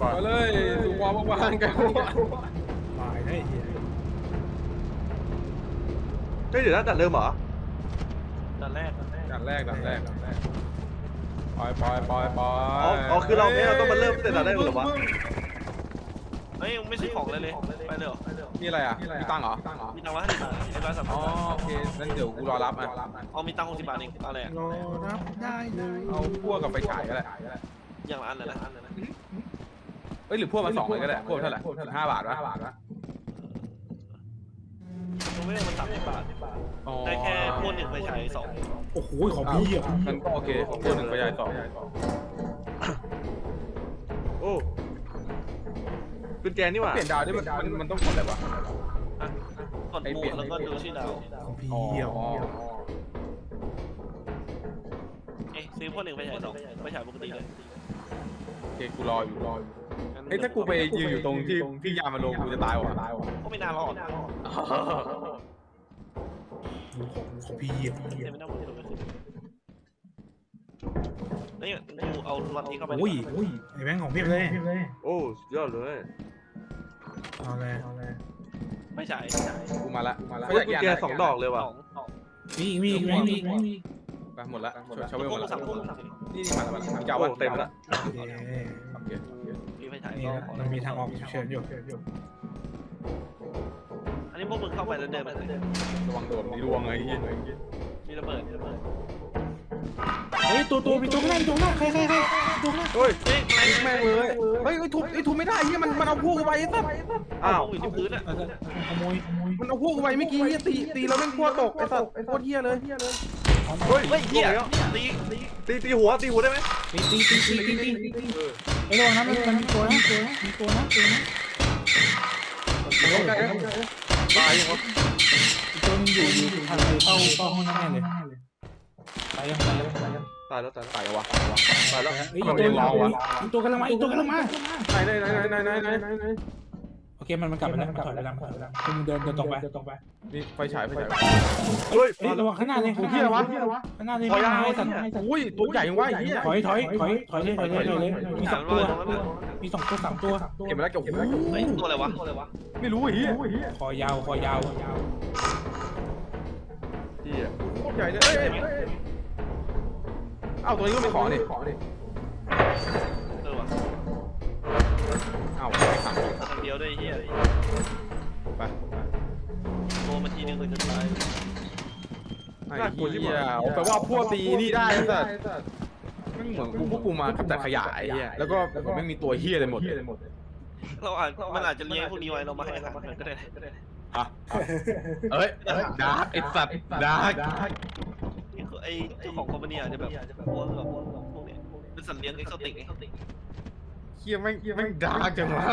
ก่อนมาเลยสู่ความว่างๆกันตายได้เหี้ยเฮ้ยเดี๋ยวนะดัดเดิมเหรอตอนแรกตอนแรกดันแรกดันแรกดันแรกปล่อยปล่อยปล่อยปล่อยอ๋ออ๋อคือเราเนี่ยเราต้องมาเริ่มตั้งแต่ดัดแรกเหรอวะเฮ้ยยังไม่ซื้อของเลยเลยไปเลยเหรอมีอะไรอะมีตังค์เหรอมีตังค์ร้อยห้าสิบบาทไอ้ร้อยสามสิอ๋บอบาทโอเคงั้นเดี๋ยวกูรอรับอะเอามีตังค์หกสิบบาทเองเอาอะไรอะรอรับได้เลยเอาพวกกับไฟฉายก็ได้อย่างละอันเลยนะอันเลยนะเอ้ยหรือพวกมาสองเลยก็ได้พวกเท่าไหร่ห้าบาทวะตัวไม่ได้มันสามสิบบาทอ๋อได้แค่พวกหนึ่งไปใช้สองโอ้โหของพี่อะงั้นก็โอเคพวกหนึ่งไฟฉายสองโอ้กุญแจนี่หว่าเปลี่ยนดาวนี่มันมันมันต้องกดอะไรวะอะกดหมวดแล้วก็ดูชื่อดาวของพี่อ๋ออะเอ๊ะซื้อพวกหนึ่งไปใช้สองไปใช้ปกติเลยโอเคกูรออยู่รออยู่งั้น เฮ้ยถ้ากูไปยืนอยู่ตรงที่ที่ยามาลงกูจะตายวะก็ไม่น่ารอดดูของของพี่อะพี่เดี๋ยวอะไม่น่าพูดถึงเลยนี่กูเอาล็อตนี้เข้าไปโอ้ยไอ้แบงค์ของพี่เลยโอ้สุดยอดเลยเอาเลยเอาเลยไม่ใช่กูมาละกูมาละเฮ้ยกุญแจสองดอกเลยสว่ะองสองมีอีกมีอีกมีอีกมีอีกไปหมดละชาวเวลพหมวดกละสามพวกสามนี่นี่มาแล้วมาแล้วมีเจ้าโอ้วะเต็มละโอเค โอเคมีไฟฉายนี่ก็นะมันมีทางออกฉุกเฉินอยู่อันนี้พวกมึงเข้าไปแล้วเดินไปเลยระวังโดนมีรวงไอ้เหี้ยมีระเบิดมีระเบิดเฮ้ยตัวตัวมีตัวข้างหน้ามีตัวข้างหน้าใครใครใครตัวข้างหน้าเฮ้ยเฮ้ยอะไรแม่งเลยเฮ้ยไอ้ทุบไอ้ทุบไม่ได้เหี้ยมันมันเอาพวกกูไปไอ้สัสอ้าอ้าววอยู่ที่พื้นอะเอาจะขโมยขโมยมันเอาพวกกูไปเมื่อกี้เหี้ยตีตีแล้วแม่งพวกตกไอ้สัสโคตรเหี้ยเลย เฮ้ยเฮ้ยเฮียตีตีตีตีหัวตีหัวได้ไหมตีตีตีตีตีตีเออไอ้ลงนะมันมันมีตัวนะมีตัวนะตัวนะลงกันลงกันตายยังวะตัวมันอยู่อยู่ทางเข้าเข้าห้องน้ำแน่เลยตายยังตายยังตายยังตายแล้วตายตายแล้ววะตายแล้วอีกตัวอีกตัวกำลังมาอีกตัวกำลังมาไหนไหนไหนไหนไหนไหนไหน เคมันมันกลับไปแล้วมันถอยไปแล้วมันถอยไปแล้วคุณเดินเดินตรงไปตรงไปนี่ไฟฉายไฟฉายเฮ้ยเฮ้ยระวังข้างหน้าเลยข้างหน้าเหี้ยวะข้างหน้าเลยไม่ไม้สั่นอุ้ยตัวใหญ่ยังวะไอ้เหี้ยถอยถอยถอยถอยเลยถอยเลยถอยเลยมีสองตัวตรงนั้นน่ะมีสองตัวสามตัวเก็บมาแล้วเก็บมาเฮ้ยตัวอะไรวะตัวอะไรวะไม่รู้ไอ้เหี้ยคอยาวคอยาวเหี้ยโคตรใหญ่เลยเอ้ยเอ้าตัวนี้ก็มีของดิเออ เดียวด้วยไอ้เฮียไปโดนมาทีนึงคือจะตาย ไอ้เหี้ยเอาแปลว่าพวกตีนี่ได้ไอ้สัสมันเหมือนกูพวกกูมากำจัดขยะไอ้เหี้ยแล้วก็ผมไม่มีตัวเหี้ยเลยหมดเราอาจมันอาจจะเลี้ยงพวกนี้ไว้เรามาให้อาหารมันก็ได้ฮะเอ้ยดาร์กไอ้สัตว์ดาร์กนี่คือไอ้เจ้าของคอมพานีอาจจะแบบพวกแบบพวกเนี้ยเป็นสัตว์เลี้ยงเอ็กโซติกไงเหี้ยแม่งแม่งดาร์กจังวะ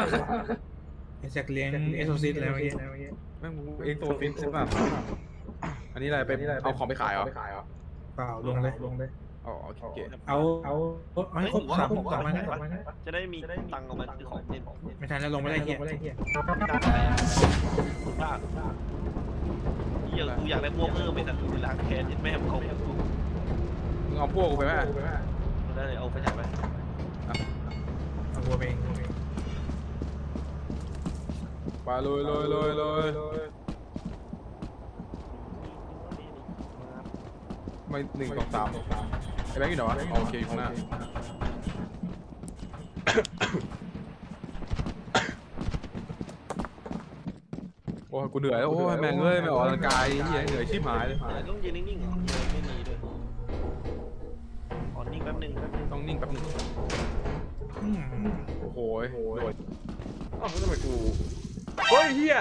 ไอ้แจ็คเลี้ยงเอสโซซิสอะไรเมื่อกี้แม่งเอ็กโซฟินใช่ป่ะอันนี้อะไรไปเอาของไปขายเหรอเปล่าลงเลยลงเลยอ๋อโอเคเอาเอาเอาให้ครบสามสามวันนะจะได้มีตังค์ออกมาซื้อของเล่นไม่ทันแล้วลงไม่ได้เหี้ยคุณป้าเหี้ยกูอยากได้พวกเพิ่มไปแต่กูล้างแค้นแม่ของเขามึงเอาพวกกูไปไหมได้เลยเอาไปใช้ไปเอาวัวไปเองไปเลยเลยเลยเลยไม่หนึ่งสองสามไอ้แบงค์อยู่ไหนวะอ๋อโอเคอยู่ข้างหน้าโอ้ยกูเหนื่อยแล้วโอ้ยแม่งเอ้ยไม่ออกกำลังกายเหี้ยเหนื่อยชิบหายเลยต้องยืนนิ่งๆเหรอไม่มีด้วยอ๋อนิ่งแป๊บนึงต้องนิ่งแป๊บนึงอืมโอ้โหโดนอ้าวแล้วทำไมกู เฮ้ยเหี้ย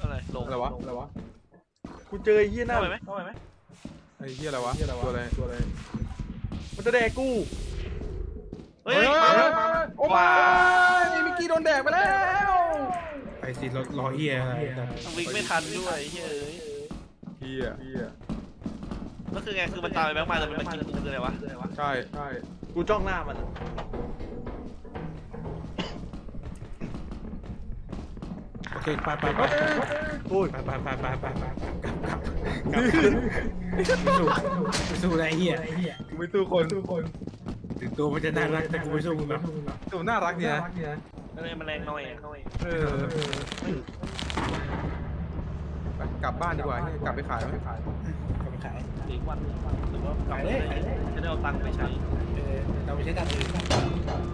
อะไรลงอะไรวะ อะไรวะ กูเจอไอ้เหี้ยหน้าเข้าไปไหมเข้าไปไหมไอ้เหี้ยอะไรวะ ตัวอะไร ตัวอะไรมันจะแดกกูเฮ้ยโอ้ยนี่มิกกี้โดนแดกไปแล้ว ไปสิรถรอเหี้ยอะไรวิ่งไม่ทันด้วยเฮ้ยเหี้ยเหี้ยก็คือไงคือมันตามไปแบงค์มาแต่มันมากินกูคืออะไรวะใช่ ใช่ กูจ้องหน้ามันโอเคไปไปไปโอ้ยไปไปไปไปไปไปกลับกลับกลับไปสู้ไปสู้อะไรเหี้ยกูไม่สู้คนสู้คนไถึงตัวมันจะน่ารักแต่กูไม่สู้มึงหรอกตัวน่ารักเนี่ยนะก็เลยแมลงน้อยอะเออไปกลับบ้านดีกว่าเหี้ยกลับไปขายไหมก็ไม่ขายหรือวันหรือว่ากลับไปจะได้เอาตังค์ไปใช้เออเราไม่ใช่ด้านอื่น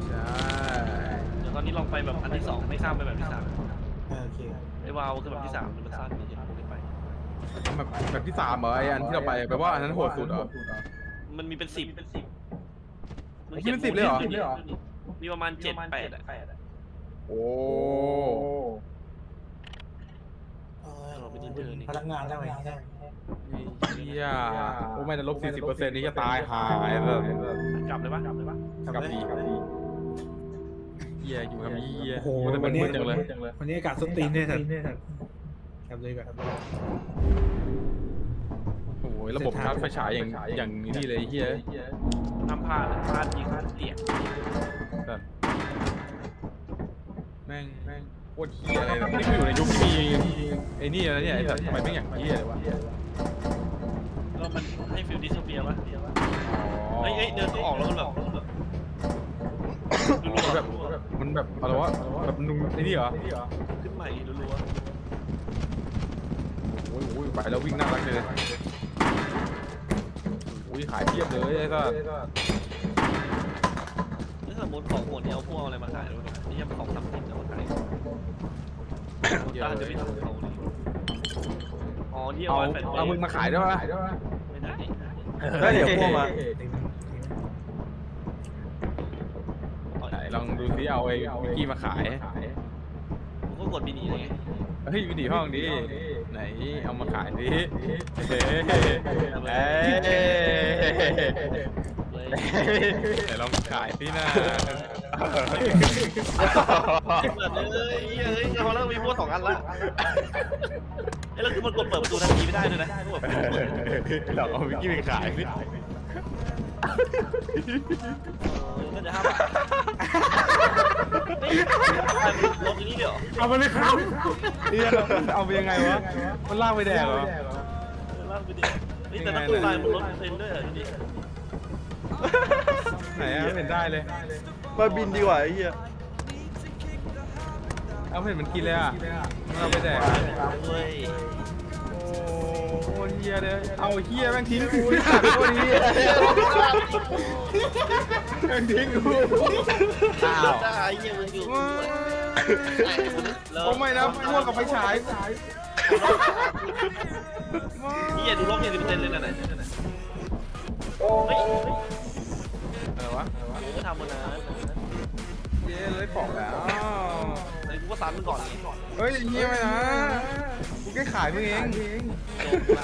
ใช่เดี๋ยวตอนนี้ลองไปแบบอันที่สองไม่ข้ามไปแบบที่สามเออโอเคไอ้วาวคือแบบที่สามมันสั้นเฉยๆไม่ไป แบบแบบที่สามเหรอไอ้อันที่เราไปแปลว่าอันนั้นโหดสุดเหรอ มันมีเป็นสิบเป็นสิบมีเป็นสิบเลยเหรอ มีประมาณเจ็ดแปดอะโอ้เออพนักงานได้ไหมได้เฮียโอ้ไม่แต่ลบสี่สิบเปอร์เซ็นต์นี่จะตายหายเลยกลับเลยปะกลับเลยปะกลับดีกลับดี เฮียอยู่กับเฮียโอ้โหแต่เป็วันนนี้ มืดจังเลยวันนี้อากาศส้นตีนเนี่ยสัตว์กลับเลยก่อนครับโอ้ยระบบชาร์จไฟฉายอย่างอย่างนี้เลยเฮียทำพลาดอะพลาดยิงพลาดเตี่ยแบบแม่งแม่งโคตรเฮียเลยนะนี่กูอยู่ในยุคที่มีไอ้นี่แล้วเนี่ยไอ้สัตว์ทำไมแม่งอย่างเฮียเลยวะก็มันให้ฟิลดิสโทเปียปะอ๋อเฮ้ยเฮ้ยเดินต้องออกแล้วมันแบบมันแบบมัน แบบอะไรวะแบบนุ่มไอ้นี่เหรอขึ้นใหม่รัวโอ้ยโอ้ยไปแล้ววิ่งน่ารักเลยโอ้ยขายเทียบเลยไอ้สัสๆถ้าสมมติของหมดเนี่ยเอาพวกอะไรมาขายด้วยเนี่ยนี่ยังของทำผิดเอามาขายต้านจะไม่ทำเขาเลยอ๋อนี่เอาเอาไว้แฟนเอามึงมาขายได้ปะไม่ได้ดิได้เดี๋ยวพวกมา เอา ไหน ลองดูซิเอาไอ้วิกกี้มาขาย ผมก็กดบินีเลยไงเฮ้ยวิดีห้องดิไหนเอามาขายดิเฮ้ยเอ้ยเลยไหนลองขายสินะเปิดเลยเฮ้ยเขาเริ่มมีพวกสองอันละเอ้ยแล้วคือมันกดเปิดประตูทันทีไม่ได้ด้วยนะแบบเราเอาวิกกี้ไปขายสิ ก็จะห้ามเฮ้ยรถนี้เดี๋ยวเอาไปเลยครับเนี่ยเอาไปยังไงวะ มันลากไปแดกเหรอ ลากไปดิเฮ้ยแต่น้ำตู้ลายมันรถเซ็นด้วยเหรอนี่ไหนอะไม่เห็นได้เลย มาบินดีกว่าไอ้เหี้ยเอาไม่เห็นมันกินเลยอะมันเอาไปแดกเฮ้ย โอ้เฮียเลยเอาเฮียแม่งทิ้งกูไอ้สัตว์ตัวนี้แม่งทิ้งกูอ้าวได้เยี่ยมันอยู่โอ้ไม่นะพวกกับไฟฉายเยี่ยดูรอบเนี่ยเป็นเซนเลยนะไหนเฮ้ยอะไรวะกูก็ทำมานะเย้เลยปอกแล้วไหนกูก็ซันมันก่อนเฮ้ยเฮียไหมนะกู แค่ขายมึงเองจบละ